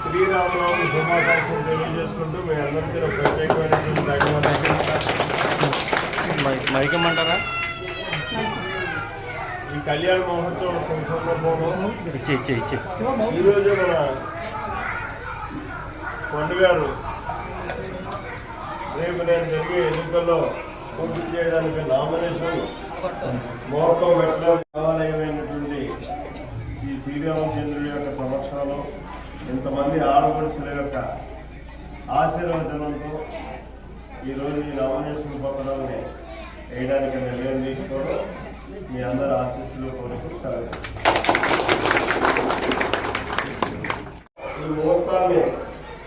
శ్రీరామనవమి శుభాకాంక్షలు తెలియజేసుకుంటూ మీ అందరికీ ఒక ప్రత్యేకమైనటువంటి ధన్యవాదాలు మైక్ ఇమ్మంటారా ఈ కళ్యాణ మహోత్సవం సందర్భంలో ఈరోజు మన పండుగారు రేపు నేను జరిగే ఎన్నికల్లో పోటీ చేయడానికి నామినేషన్ ముహూర్తం పెట్టడం ఇంతమంది ఆడపడుచుల యొక్క ఆశీర్వచనంతో ఈరోజు ఈ నామినేషన్ పత్రాలని వేయడానికి నిర్ణయం తీసుకోవడం మీ అందరి ఆశీస్సులు కోరుతూ సెలవు. ఈ ముహూర్తాన్ని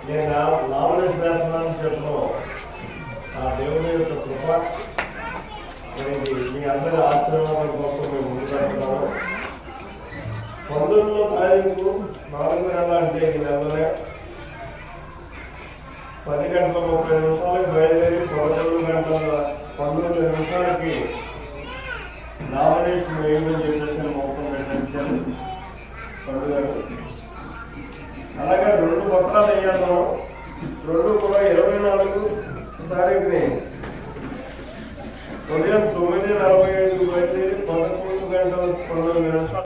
నేను నా- నామినేషన్ వేస్తున్నాను చెప్పడం ఆ దేవుని యొక్క కృప. మీ అందరి ఆశీర్వాదం కోసం మేము ముందు పెడుతున్నాము పంతొమ్మిదో తారీఖు నాలుగు నెల అంటే ఈ నెలలోనే పది గంటల ముప్పై నిమిషాలకు బయలుదేరి పదకొండు గంటల పంతొమ్మిది నిమిషాలకి నామినేషన్ వేయమని చెప్పేసి మొత్తం పెట్టించారు పండుగ అలాగే రెండు పత్రాలు అయ్యాను రెండు కూడా ఇరవై నాలుగు తారీఖుని. ఉదయం తొమ్మిది నలభై